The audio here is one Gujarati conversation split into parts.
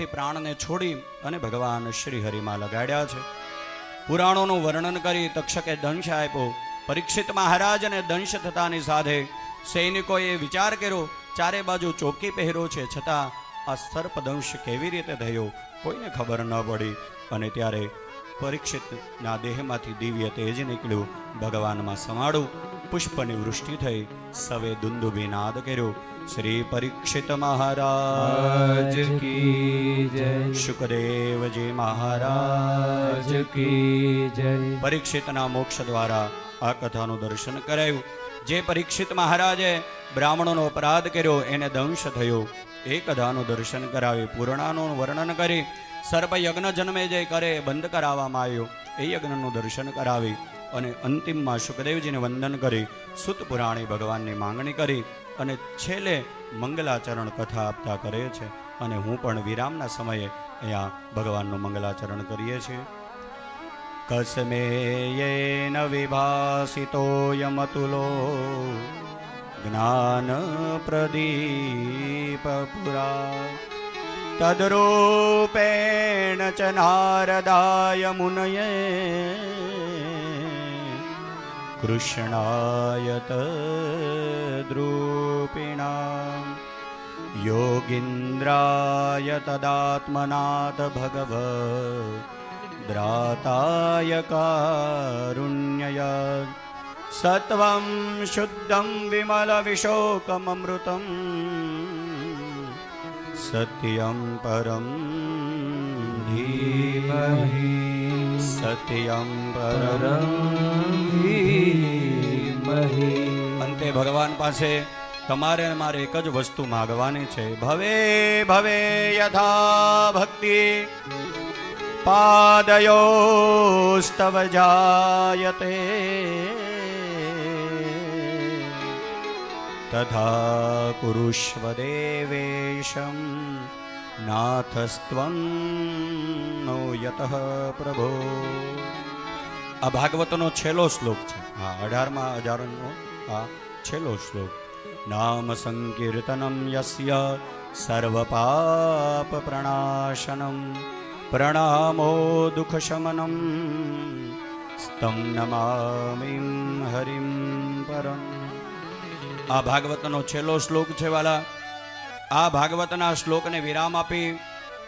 પરથી પ્રાણને છોડી અને ભગવાન શ્રી લગાડ્યા છે. પુરાણોનું વર્ણન કરી તક્ષકે દંશ આપ્યો. પરીક્ષિત મહારાજને દંશ થતાની સાથે સૈનિકોએ વિચાર કર્યો, ચારે બાજુ ચોકી પહેર્યો છે, છતાં આ સર્પદંશ કેવી રીતે થયો? કોઈને ખબર ન પડી. અને ત્યારે પરીક્ષિતના દેહમાંથી દિવ્ય તેજ નીકળ્યું. ભગવાનમાં સમાડું પુષ્પની વૃષ્ટિ થઈ. સવે દુંદુભી નાદ કર્યો. શ્રી પરીક્ષિત મહારાજ કી જય. સુખદેવજી મહારાજ કી જય. પરીક્ષિતના મોક્ષ દ્વારા આ કથાનું દર્શન કરાયું. જે પરીક્ષિત મહારાજે બ્રાહ્મણોનો અપરાધ કર્યો એને દંશ થયો. એ કથાનું દર્શન કરાવી પૂર્ણાનું વર્ણન કરી સર્પ યજ્ઞ જન્મે જે કરે બંધ કરાવવામાં આવ્યો. એ યજ્ઞનું દર્શન કરાવી અને અંતિમમાં સુખદેવજીને વંદન કરી સુત પુરાણી ભગવાનની માંગણી કરી અને છેલ્લે મંગલાચરણ કથા આપતા કરે છે. અને હું પણ વિરામના સમયે અહીંયા ભગવાનનું મંગલાચરણ કરીએ છીએ. કસ્મેયેન વિભાસિતોયમતુલો પ્રદીપ તદ્રૂપેણ तद्रूपेण च नारदाय मुनये। कृष्णाय तद्रूपिणा। योगीन्द्राय तदात्मनाथ भगवद्राताय कारुण्ययत् स त्वं शुद्धं विमलविशोकममृतम्। સત્યં પરમ ધીમહિ સત્યમ પરમ ધીમહિ અંતે ભગવાન પાસે તમારે મારે એક જ વસ્તુ માગવાની છે. ભવે ભવે યથા ભક્તિ, પાદયોસ્તવ જાયતે. તથા કુરુષ્વ દેવેશમ નાથસ્ત્વં નો યતઃ પ્રભો આ ભાગવતનો છેલ્લો શ્લોક છે હા અઢારમાં હજારનો આ છેલ્લો શ્લોક નામ સંકીર્તનમ યસ્ય સર્વ પાપ પ્રણાશનમ પ્રણામો દુઃખ શમનમ સ્તમ નમામિ હરિમ પરમ આ ભાગવતનો છેલ્લો શ્લોક છે વાલા. આ ભાગવતના શ્લોકને વિરામ આપી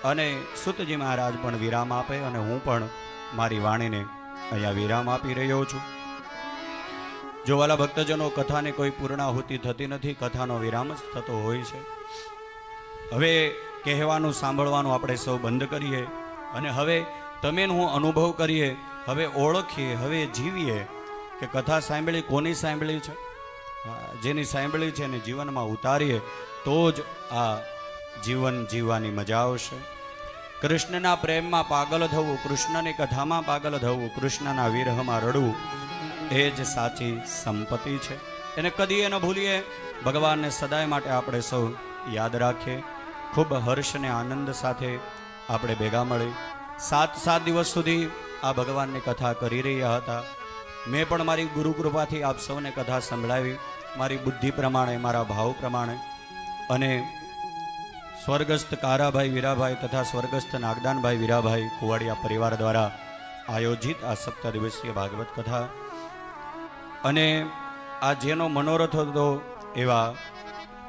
અને સુતજી મહારાજ પણ વિરામ આપે અને હું પણ મારી વાણીને અહીંયા વિરામ આપી રહ્યો છું. જો વાલા ભક્તજનો કથાને કોઈ પૂર્ણાહુતિ થતી નથી, કથાનો વિરામ જ થતો હોય છે. હવે કહેવાનું સાંભળવાનું આપણે સૌ બંધ કરીએ અને હવે તમે હું અનુભવ કરીએ, હવે ઓળખીએ, હવે જીવીએ કે કથા સાંભળી, કોની સાંભળી છે? જેની સાંભળી છે એને જીવનમાં ઉતારીએ, તો જ આ જીવન જીવવાની મજા આવશે. કૃષ્ણના પ્રેમમાં પાગલ થવું, કૃષ્ણની કથામાં પાગલ થવું, કૃષ્ણના વિરહમાં રડવું, એ જ સાચી સંપત્તિ છે. એને કદી ન ભૂલીએ, ભગવાનને સદાય માટે આપણે સૌ યાદ રાખીએ. ખૂબ હર્ષ અને આનંદ સાથે આપણે ભેગા મળી. સાત સાત દિવસ સુધી આ ભગવાનની કથા કરી રહ્યા હતા. મેં પણ મારી ગુરુકૃપાથી આપ સૌને કથા સંભળાવી. મારી બુદ્ધિ પ્રમાણે, મારા ભાવ પ્રમાણે અને સ્વર્ગસ્થ કારાભાઈ વીરાભાઈ તથા સ્વર્ગસ્થ નાગદાનભાઈ વીરાભાઈ કુવાડિયા પરિવાર દ્વારા આયોજિત આ સપ્તાહ દિવસીય ભાગવત કથા. અને આ જેનો મનોરથ હતો એવા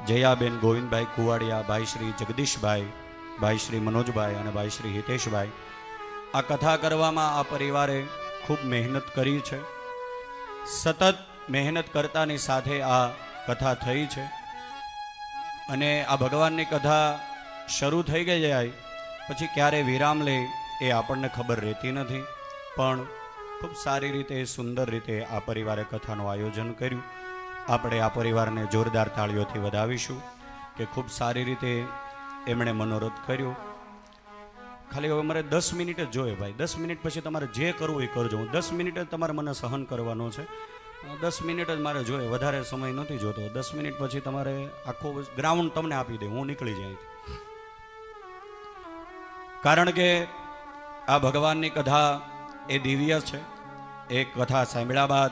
જયાબેન ગોવિંદભાઈ કુવાડિયા, ભાઈ શ્રી જગદીશભાઈ, ભાઈ શ્રી મનોજભાઈ અને ભાઈ શ્રી હિતેશભાઈ. આ કથા કરવામાં આ પરિવારે ખૂબ મહેનત કરી છે. સતત મહેનત કરતાની સાથે આ કથા થઈ છે. અને આ ભગવાનની કથા શરૂ થઈ ગઈ જાય, પછી ક્યારે વિરામ લે એ આપણને ખબર રહેતી નથી. પણ ખૂબ સારી રીતે, સુંદર રીતે આ પરિવારે કથાનું આયોજન કર્યું. આપણે આ પરિવારને જોરદાર તાળીઓથી વધાવીશું કે ખૂબ સારી રીતે એમણે મનોરથ કર્યો. ખાલી હવે મારે દસ મિનિટ જ જોઈએ ભાઈ. દસ મિનિટ પછી તમારે જે કરવું એ કરજો. હું દસ મિનિટ જ તમારે મને સહન કરવાનો છે. દસ મિનિટ જ મારે જોઈએ. વધારે સમય નથી જોતો. દસ મિનિટ પછી તમારે આખો ગ્રાઉન્ડ તમને આપી દે. હું નીકળી જાય કારણ કે આ ભગવાનની કથા એ દિવ્ય છે. એ કથા સાંભળ્યા બાદ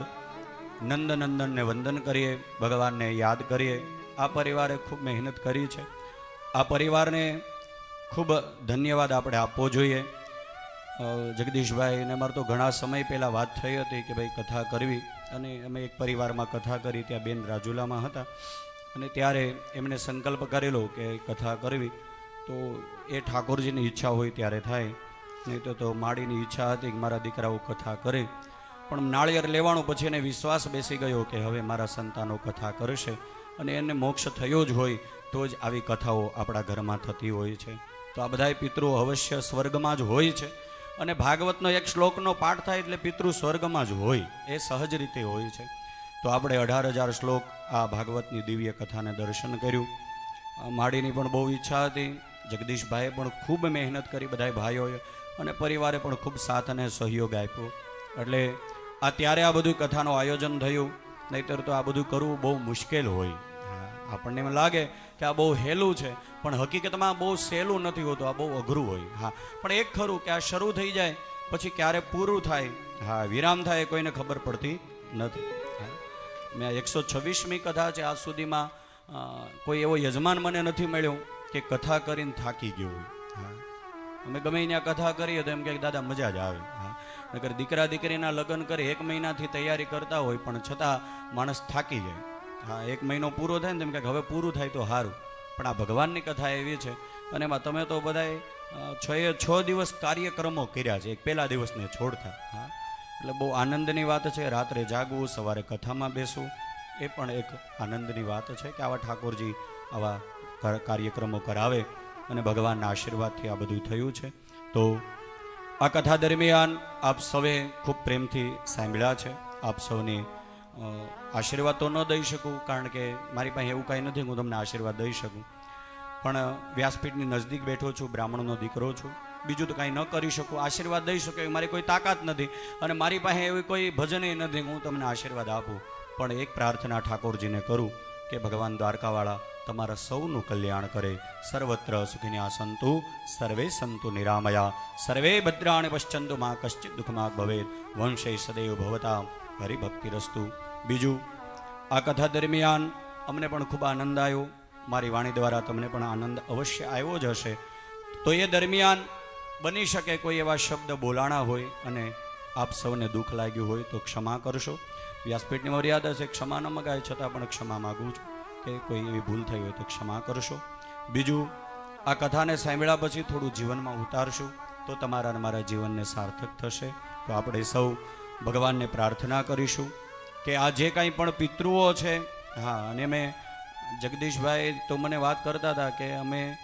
નંદનંદનને વંદન કરીએ, ભગવાનને યાદ કરીએ. આ પરિવારે ખૂબ મહેનત કરી છે. આ પરિવારને ખૂબ ધન્યવાદ આપણે આપવો જોઈએ. જગદીશભાઈ અને અમારે તો ઘણા સમય પહેલાં વાત થઈ હતી કે ભાઈ કથા કરવી અને અમે એક પરિવારમાં કથા કરી ત્યાં બેન રાજુલામાં હતા. અને ત્યારે એમણે સંકલ્પ કરેલો કે કથા કરવી. તો એ ઠાકોરજીની ઈચ્છા હોય ત્યારે થાય. નહીં તો તો માડીની ઈચ્છા હતી કે મારા દીકરાઓ કથા કરે. પણ નાળિયેર લેવાનું પછી એને વિશ્વાસ બેસી ગયો કે હવે મારા સંતાનો કથા કરશે. અને એને મોક્ષ થયો જ હોય તો જ આવી કથાઓ આપણા ઘરમાં થતી હોય છે. તો આ બધાય પિતૃ અવશ્ય સ્વર્ગમાં જ હોય છે. અને ભાગવતનો એક શ્લોકનો પાઠ થાય એટલે પિતૃ સ્વર્ગમાં જ હોય, એ સહજ રીતે હોય છે. તો આપણે અઢાર હજાર શ્લોક આ ભાગવતની દિવ્ય કથાને દર્શન કર્યું. માડીની પણ બહુ ઈચ્છા હતી. જગદીશભાઈએ પણ ખૂબ મહેનત કરી બધાય ભાઈઓએ અને પરિવારે પણ ખૂબ સાથ અને સહયોગ આપ્યો. એટલે આ ત્યારે આ બધું કથાનું આયોજન થયું. નહીતર તો આ બધું કરવું બહુ મુશ્કેલ હોય. આપણને એમ લાગે કે આ બહુ હેલું છે, પણ હકીકતમાં બહુ સહેલું નથી હોતું, આ બહુ અઘરું હોય. હા, પણ એક ખરું કે આ શરૂ થઈ જાય, પછી ક્યારે પૂરું થાય, હા, વિરામ થાય, કોઈને ખબર પડતી નથી. મેં એકસો છવ્વીસમી કથા છે, આજ સુધીમાં કોઈ એવો યજમાન મને નથી મળ્યો કે કથા કરીને થાકી ગયો હા, અમે ગમે ત્યાં કથા કરીએ તો એમ કે દાદા મજા જ આવે. હા, નકર દીકરા દીકરીના લગ્ન કરી એક મહિનાથી તૈયારી કરતા હોય, પણ છતાં માણસ થાકી જાય. હા, એક મહિનો પૂરો થાય ને તેમ કે હવે પૂરું થાય તો સારું પણ આ ભગવાનની કથા એવી છે અને એમાં તમે તો બધાએ છ એ છ દિવસ કાર્યક્રમો કર્યા છે. એક પહેલા દિવસને છોડતા હા. એટલે બહુ આનંદની વાત છે. રાત્રે જાગવું, સવારે કથામાં બેસવું, એ પણ એક આનંદની વાત છે કે આવા ઠાકોરજી આવા કાર્યક્રમો કરાવે અને ભગવાનના આશીર્વાદથી આ બધું થયું છે. તો આ કથા દરમિયાન આપ સૌએ ખૂબ પ્રેમથી સાંભળ્યા છે. આપ સૌને આશીર્વાદ તો ન દઈ શકું, કારણ કે મારી પાસે એવું કાંઈ નથી, હું તમને આશીર્વાદ દઈ શકું. પણ વ્યાસપીઠની નજદીક બેઠો છું, બ્રાહ્મણનો દીકરો છું. બીજું તો કાંઈ ન કરી શકું, આશીર્વાદ દઈ શકું એવી મારી કોઈ તાકાત નથી. અને મારી પાસે એવી કોઈ ભજને નથી, હું તમને આશીર્વાદ આપું. પણ એક પ્રાર્થના ઠાકોરજીને કરું કે ભગવાન દ્વારકાવાળા તમારા સૌનું કલ્યાણ કરે. સર્વત્ર સુખિન્યા સંતુ સર્વે સંતુ નિરામયા. સર્વે ભદ્રાણ પશ્ચંતુ માં કશ્ચિત દુઃખમાં ભવેત. વંશે સદૈવ ભવતા. હરિભક્તિ રસ્તુ બીજું, આ કથા દરમિયાન અમને પણ ખૂબ આનંદ આવ્યો. મારી વાણી દ્વારા તમને પણ આનંદ અવશ્ય આવ્યો જ હશે. તો એ દરમિયાન બની શકે કોઈ એવા શબ્દ બોલાણા હોય અને આપ સૌને દુઃખ લાગ્યું હોય તો ક્ષમા કરશો. વ્યાસપીઠની મર્યાદા છે, ક્ષમા ન મગાય, છતાં પણ ક્ષમા માગું છું કે કોઈ એવી ભૂલ થઈ હોય તો ક્ષમા કરશો. બીજું, આ કથાને સાંભળ્યા પછી થોડું જીવનમાં ઉતારશું તો તમારા મારા જીવનને સાર્થક થશે. તો આપણે સૌ ભગવાનને પ્રાર્થના કરીશું કે આ જે કાંઈ પણ પિતૃઓ છે, હા, અને મેં જગદીશભાઈ તો મને વાત કરતા હતા કે અમે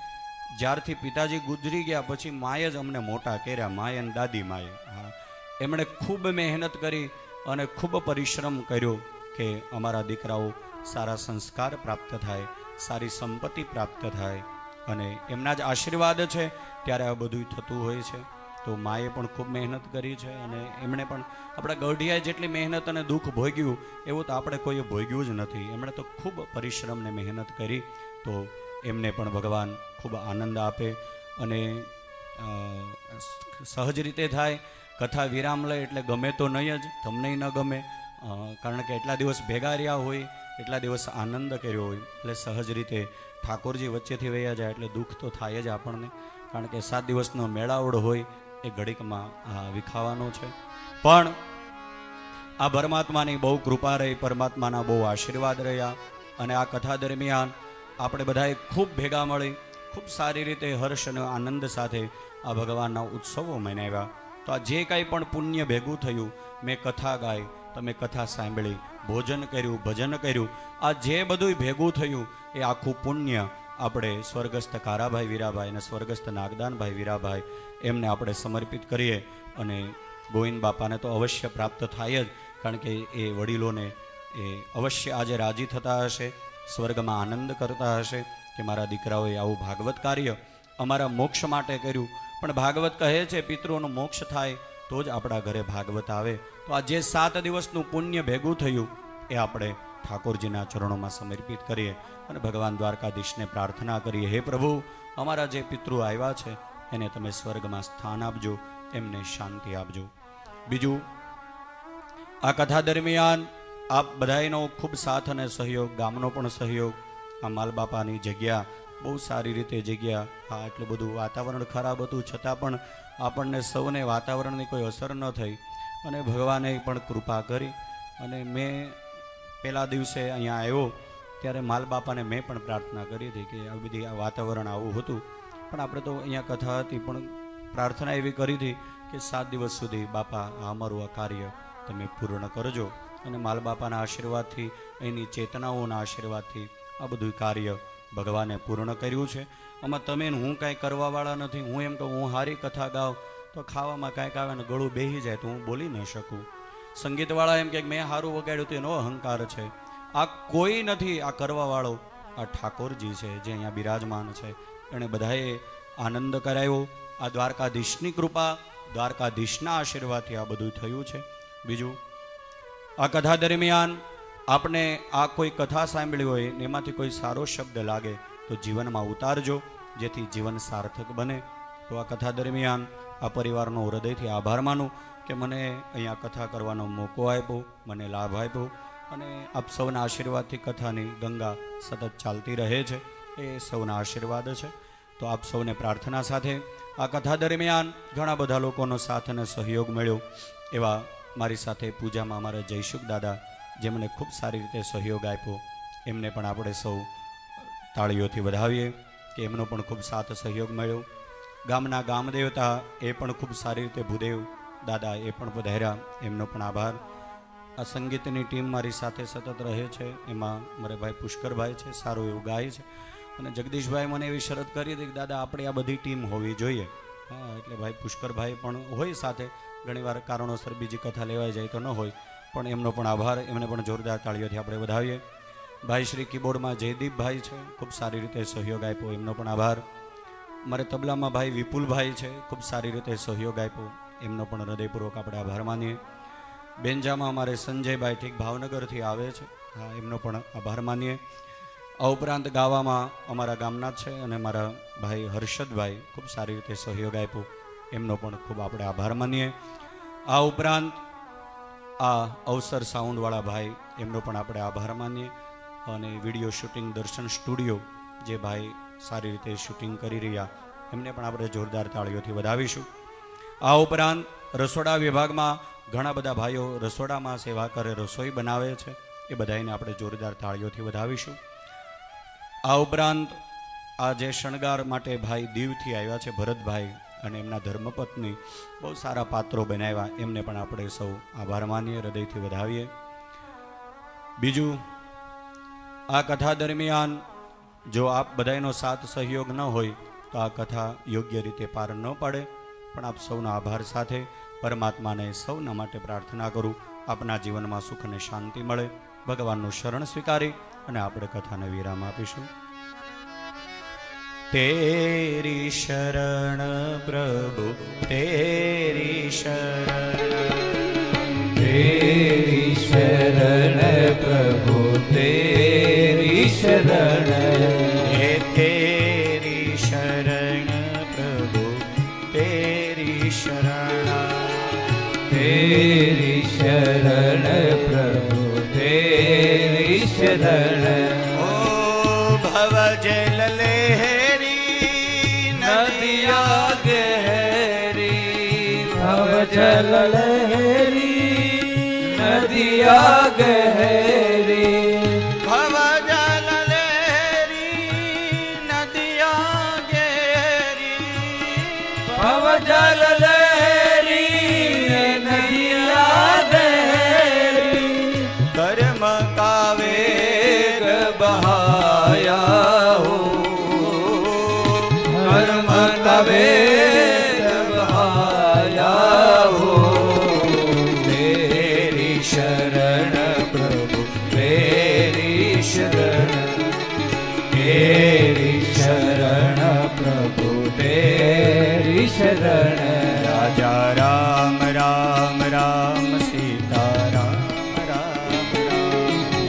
જ્યારથી પિતાજી ગુજરી ગયા પછી માએ જ અમને મોટા કર્યા, માએ અને દાદી માએ, હા. એમણે ખૂબ મહેનત કરી અને ખૂબ પરિશ્રમ કર્યો કે અમારા દીકરાઓ સારા સંસ્કાર પ્રાપ્ત થાય, સારી સંપત્તિ પ્રાપ્ત થાય અને એમના જ આશીર્વાદ છે, ત્યારે આ બધું થતું હોય છે. તો માએ પણ ખૂબ મહેનત કરી છે અને એમણે પણ આપણા ગઢિયાએ જેટલી મહેનત અને દુઃખ ભોગ્યું, એવું તો આપણે કોઈએ ભોગ્યું જ નથી. એમણે તો ખૂબ પરિશ્રમને મહેનત કરી, તો એમને પણ ભગવાન ખૂબ આનંદ આપે અને સહજ રીતે થાય. કથા વિરામ લે એટલે ગમે તો નહીં જ, તમને ન ગમે કારણ કે એટલા દિવસ ભેગા રહ્યા હોય, એટલા દિવસ આનંદ કર્યો હોય, એટલે સહજ રીતે ઠાકોરજી વચ્ચેથી વયા જાય એટલે દુઃખ તો થાય જ આપણને. કારણ કે સાત દિવસનો મેળાવડો હોય એ ઘડીકમાં વિખાવાનો છે. પણ આ પરમાત્માની બહુ કૃપા રહી, પરમાત્માના બહુ આશીર્વાદ રહ્યા અને આ કથા દરમિયાન આપણે બધાએ ખૂબ ભેગા મળી, ખૂબ સારી રીતે હર્ષ અને આનંદ સાથે આ ભગવાનના ઉત્સવો મનાવ્યા. તો આ જે કાંઈ પણ પુણ્ય ભેગું થયું, મેં કથા ગાઈ, તમે કથા સાંભળી, ભોજન કર્યું, ભજન કર્યું, આ જે બધું ભેગું થયું, એ આખું પુણ્ય આપણે સ્વર્ગસ્થ કારાભાઈ વીરાભાઈ અને સ્વર્ગસ્થ નાગદાનભાઈ વીરાભાઈ એમને આપણે સમર્પિત કરીએ અને ગોવિંદ બાપાને તો અવશ્ય પ્રાપ્ત થાય જ, કારણ કે એ વડીલોને એ અવશ્ય આજે રાજી થતા હશે, સ્વર્ગમાં આનંદ કરતા હશે કે મારા દીકરાઓએ આવું ભાગવત કાર્ય અમારા મોક્ષ માટે કર્યું. પણ ભાગવત કહે છે, પિતૃઓનું મોક્ષ થાય તો જ આપણા ઘરે ભાગવત આવે. તો આ જે સાત દિવસનું પુણ્ય ભેગું થયું, એ આપણે ઠાકોરજીના ચરણોમાં સમર્પિત કરીએ અને ભગવાન દ્વારકાધીશને પ્રાર્થના કરીએ. હે પ્રભુ, અમારા જે પિતૃ આવ્યા છે, એને તમે સ્વર્ગમાં સ્થાન આપજો, એમને શાંતિ આપજો. બીજું, આ કથા દરમિયાન આપ બધાયનો ખૂબ સાથ અને સહયોગ, ગામનો પણ સહયોગ, આ માલબાપાની જગ્યા બહુ સારી રીતે જગ્યા હા એટલું બધું વાતાવરણ ખરાબ હતું, છતાં પણ આપણને સૌને વાતાવરણની કોઈ અસર ન થઈ. અને ભગવાને પણ કૃપા કરી અને મેં પહેલા દિવસે અહીંયા આવ્યો, ત્યારે માલ બાપાને મેં પણ પ્રાર્થના કરી હતી કે આવી બધી આ વાતાવરણ આવું હતું. પણ આપણે તો અહીંયા કથા હતી, પણ પ્રાર્થના એવી કરી હતી કે સાત દિવસ સુધી બાપા, આ અમારું આ કાર્ય તમે પૂર્ણ કરજો. અને માલ બાપાના આશીર્વાદથી, એની ચેતનાઓના આશીર્વાદથી આ બધું કાર્ય ભગવાને પૂર્ણ કર્યું છે. આમાં તમે હું કાંઈ કરવાવાળા નથી. હું એમ કહું, હું હારી કથા ગાઉં, તો ખાવામાં કાંઈક આવે ને ગળું બેહી જાય તો હું બોલી ન શકું. સંગીતવાળા એમ કે મેં સારું વગાડ્યું તેનો અહંકાર છે. આ કોઈ નથી, આ કરવાવાળો. આ ઠાકોરજી છે, જે અહીંયા બિરાજમાન છે. એણે બધાએ આનંદ કરાયો. આ દ્વારકાધીશની કૃપા, દ્વારકાધીશના આશીર્વાદથી આ બધું થયું છે. બીજું, આ કથા દરમિયાન આપણે આ કોઈ કથા સાંભળી હોય એમાંથી કોઈ સારો શબ્દ લાગે તો જીવનમાં ઉતારજો, જેથી જીવન સાર્થક બને. તો આ કથા દરમિયાન આ પરિવારનો હૃદયથી આભાર માનું કે મને અહીંયા કથા કરવાનો મોકો આપ્યો, મને લાભ આપ્યો અને આપ સૌના આશીર્વાદથી કથાની ગંગા સતત ચાલતી રહે છે, એ સૌના આશીર્વાદ છે. તો આપ સૌને પ્રાર્થના સાથે આ કથા દરમિયાન ઘણા બધા લોકોનો સાથ અને સહયોગ મળ્યો. એવા મારી સાથે પૂજામાં અમારા જયશુખ દાદા જેમને ખૂબ સારી રીતે સહયોગ આપ્યો. એમને પણ આપણે સૌ તાળીઓથી વધાવીએ કે એમનો પણ ખૂબ સાથ સહયોગ મળ્યો. ગામના ગામ દેવતા એ પણ ખૂબ સારી રીતે ભૂદેવ દાદા એ પણ પધાર્યા એમનો પણ આભાર. આ સંગીતની ટીમ મારી સાથે સતત રહે છે. એમાં મારે ભાઈ પુષ્કરભાઈ છે, સારું એવું ગાય છે. અને જગદીશભાઈ મને એવી શરત કરી હતી કે, દાદા, આપણે આ બધી ટીમ હોવી જોઈએ. હા, એટલે ભાઈ પુષ્કરભાઈ પણ હોય સાથે. ઘણીવાર કારણોસર બીજી કથા લેવાઈ જાય તો ન હોય. પણ એમનો પણ આભાર. એમને પણ જોરદાર તાળીઓથી આપણે વધાવીએ. ભાઈ શ્રી કીબોર્ડમાં જયદીપભાઈ છે. ખૂબ સારી રીતે સહયોગ આપ્યો. એમનો પણ આભાર. મારે તબલામાં ભાઈ વિપુલભાઈ છે, ખૂબ સારી રીતે સહયોગ આપ્યો. એમનો પણ હૃદયપૂર્વક આપણે આભાર માનીએ. બેન્જામાં અમારે સંજયભાઈ ઠીક ભાવનગરથી આવે છે. હા, એમનો પણ આભાર માનીએ. આ ઉપરાંત ગાવામાં અમારા ગામના છે અને મારા ભાઈ હર્ષદભાઈ ખૂબ સારી રીતે સહયોગ આપ્યો. એમનો પણ ખૂબ આપણે આભાર માનીએ. આ ઉપરાંત આ અવસર સાઉન્ડવાળા ભાઈ, એમનો પણ આપણે આભાર માનીએ. અને વીડિયો શૂટિંગ દર્શન સ્ટુડિયો, જે ભાઈ સારી રીતે શૂટિંગ કરી રહ્યા. એમને પણ આપણે જોરદાર તાળીઓથી વધાવીશું. આ ઉપરાંત રસોડા વિભાગમાં ઘણા બધા ભાઈઓ રસોડામાં સેવા કરે, રસોઈ બનાવે છે. એ બધાને આપણે જોરદાર તાળીઓથી વધાવીશું. આ ઉપરાંત આ જે શણગાર માટે ભાઈ દીવથી આવ્યા છે, ભરતભાઈ અને એમના ધર્મપત્ની, બહુ સારા પાત્રો બનાવ્યા. એમને પણ આપણે સૌ આભાર માનીએ, હૃદયથી વધાવીએ. બીજું, આ કથા દરમિયાન જો આપ બધાનો સાથ સહયોગ ન હોય, તો આ કથા યોગ્ય રીતે પાર ન પાડે. પણ આપ સૌના આભાર સાથે પરમાત્માને સૌના માટે પ્રાર્થના કરું. આપના જીવનમાં સુખ અને શાંતિ મળે. ભગવાનનું શરણ સ્વીકારી અને આપણે કથાને વિરામ આપીશું. તેરી શરણ પ્રભુ, તેરી શરણ. તેરી શરણ शरण हे तेरी शरण प्रभु तेरी शरण तेरी शरण प्रभु तेरी शरण ओ भव जल लहरी नदिया गहरी भव जल लहरी नदिया गहरी તેરી શરણ પ્રભુ તેરી શરણ રાજા રામ રામ રામ સીતા રામ રામ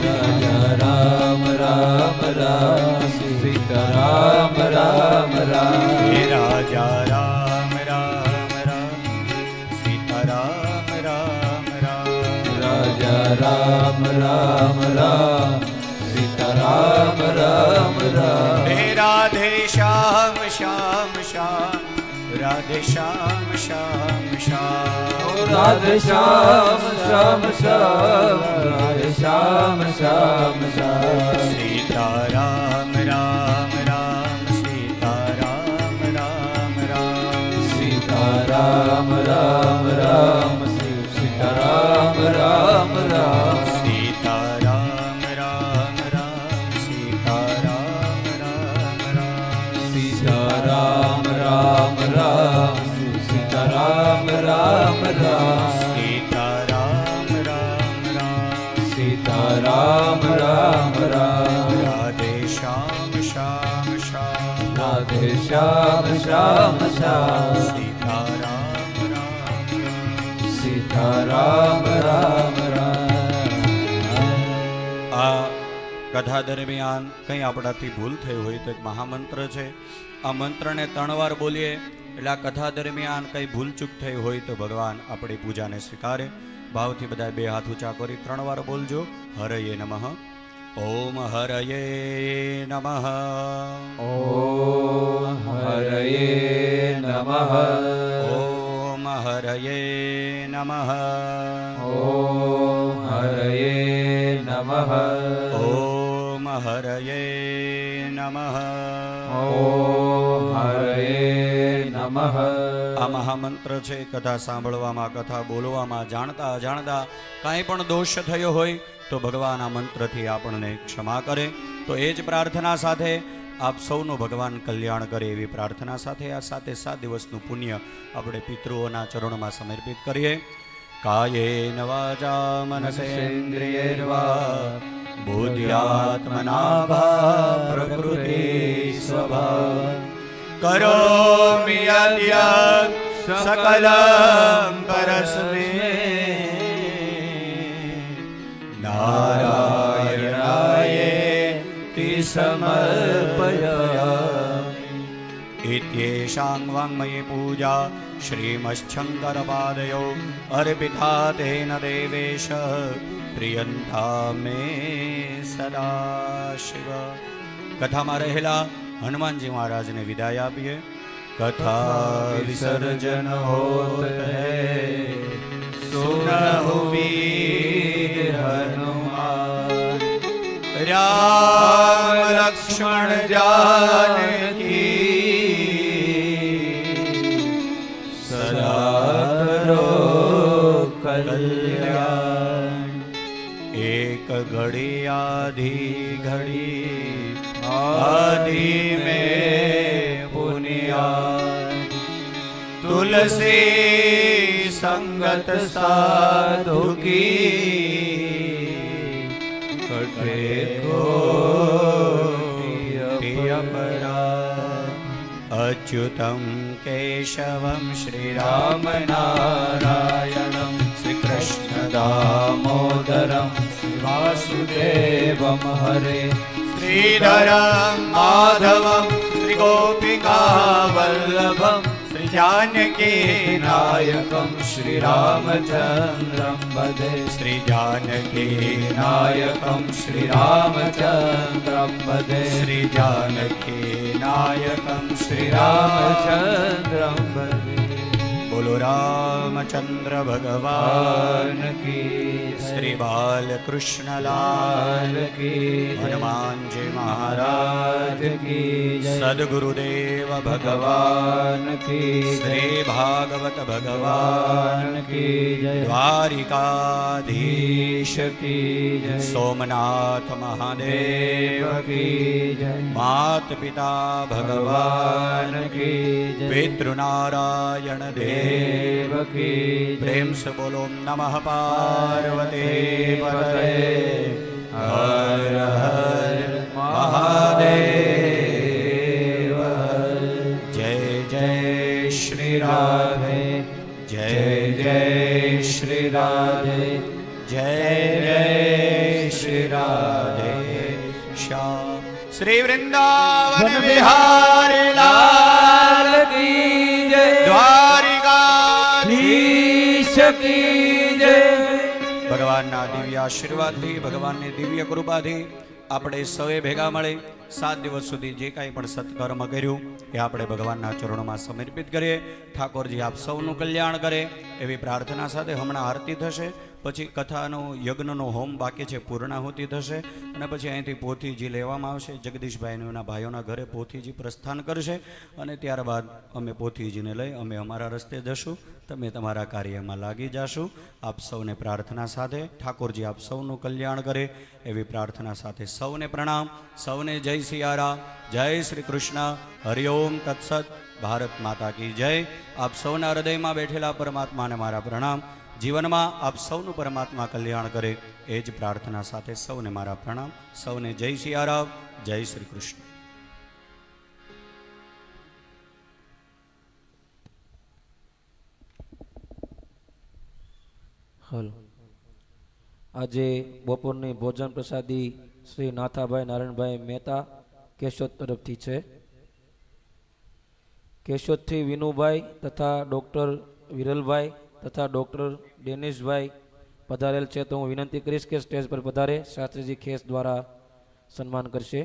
રાજા રામ રામ રામ સીતા રામ રામ રામ રાજા રામ રામ રામ સીતા રામ રામ રામ રાજા રામ રામ રામ શ્યામ શ્યામ રાધે શ્યામ શ્યામ શ્યામ રાધે શ્યામ શ્યામ શ્યામ રાધે શ્યામ શ્યામ શ્યામ શ્યામ શ્યામ શ્યામ રામ સીતારામ રામ રામ આ કથા દરમિયાન કંઈ આપણાથી ભૂલ થઈ હોય તો એક મહામંત્ર છે. આ મંત્રને ત્રણ વાર બોલીએ એટલે આ કથા દરમિયાન કંઈ ભૂલચૂક થઈ હોય તો ભગવાન આપણી પૂજાને સ્વીકારે. ભાવથી બધા બે હાથ ઊંચા કરી ત્રણ વાર બોલજો. હરયે નમઃ. ॐ हरये नमः। ॐ हरये नमः। ॐ हरये नमः। ॐ हरये नमः। ॐ हरये नमः। ॐ हरये नमः। આ મહામંત્ર છે, કથા સાંભળવામાં, કથા બોલવામાં, જાણતા અજાણતા કાંઈ પણ દોષ થયો હોય તો ભગવાન આ મંત્રથી આપણને ક્ષમા કરે. તો એ જ પ્રાર્થના સાથે આપ સૌનું ભગવાન કલ્યાણ કરે એવી પ્રાર્થના સાથે આ સાથે સાત દિવસનું પુણ્ય આપણે પિતૃઓના ચરણમાં સમર્પિત કરીએ. કાયેન વાચા મનસેન્દ્રિયૈર્વા બુદ્ધ્યાત્મના ભા પ્રકૃતિ करोमि अद्य सकलं परस्मे नारायणायेति समर्पयामि इत्येषां वाङ्मयी पूजा श्रीमच्छङ्करपादयो अर्पिता तेन देवेश પ્રિયંતા મે સદા શિવ કથામાં રહેલા હનુમાનજી મહારાજને વિદાય આપીએ કથા વિસર્જન હોત હૈ સુનહુ વીર હનુમાન રામ લક્ષ્મણ જાનકી સદા કરો કલ્યાણ એક ઘડી આધી ઘડી આધી में पुनिया तुलसी संगत साधु की कटे को अच्युतं केशवं श्रीराम नारायणं श्रीकृष्णदामोदरं वासुदेवं हरे। श्रीधरं माधवं श्रीगोपिकावल्लभं श्रीजानकीनायकं श्रीरामचन्द्रं वदे श्रीजानकीनायकं श्रीरामचन्द्रं वदे श्रीजानकीनायकं श्रीरामचन्द्रं वदे બોલો રામચંદ્ર ભગવાન કી શ્રી બાલકૃષ્ણલાલ કી હનુમાનજી મહારાજ કી સદગુરુદેવ ભગવાન કી શ્રી ભાગવત ભગવાન કી દ્વારિકાધીશ કી સોમનાથ મહાદેવ કી માત પિતા ભગવાન કી પિતૃનારાયણ દેવ દેવ કી પ્રેમ સે બોલો નમઃ પાર્વતી પતે હર હર મહાદેવ જય જય શ્રી રાધે જય જય શ્રી રાધે જય જય શ્રી રાધે શ્યામ શ્રી વૃંદાવન વિહાર આશીર્વાદથી, ભગવાનની દિવ્ય કૃપાથી આપણે સૌએ ભેગા મળી સાત દિવસ સુધી જે કાંઈ પણ સત્કર્મ કર્યું એ આપણે ભગવાનના ચરણોમાં સમર્પિત કરીએ. ઠાકોરજી આપ સૌનું કલ્યાણ કરે એવી પ્રાર્થના સાથે હમણાં આરતી થશે. પછી કથાનો, યજ્ઞનો હોમ બાકી છે, પૂર્ણાહુતિ થશે અને પછી અહીંથી પોથીજી લેવામાં આવશે. જગદીશભાઈના ભાઈઓના ઘરે પોથીજી પ્રસ્થાન કરશે અને ત્યારબાદ અમે પોથીજીને લઈ અમે અમારા રસ્તે જશું. તમે તમારા કાર્યમાં લાગી જાશું. આપ સૌને પ્રાર્થના સાથે, ઠાકોરજી આપ સૌનું કલ્યાણ કરે એવી પ્રાર્થના સાથે સૌને પ્રણામ. સૌને જય સિયારા જય શ્રી કૃષ્ણ હરિઓમ તત્સત. ભારત માતા કી જય. આપ સૌના હૃદયમાં બેઠેલા પરમાત્માને મારા પ્રણામ. જીવનમાં આપ સૌનું પરમાત્મા કલ્યાણ કરે, એ જ પ્રાર્થના સાથે સૌને મારા પ્રણામ. સૌને જય સિયારામ જય શ્રી કૃષ્ણ. હલો. આજે બપોરની ભોજન પ્રસાદી શ્રી નાથાભાઈ નારાયણભાઈ મહેતા કેશોદ તરફથી છે. કેશોદથી વિનુભાઈ તથા ડૉક્ટર વિરલભાઈ તથા ડૉક્ટર ડેનિશભાઈ પધારેલ છે તો હું વિનંતી કરીશ કે સ્ટેજ પર પધારે શાસ્ત્રીજી ખેસ દ્વારા સન્માન કરશે.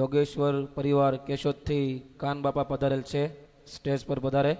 યોગેશ્વર પરિવાર કેશોદથી કાન બાપા પધારેલ છે સ્ટેજ પર પધારે.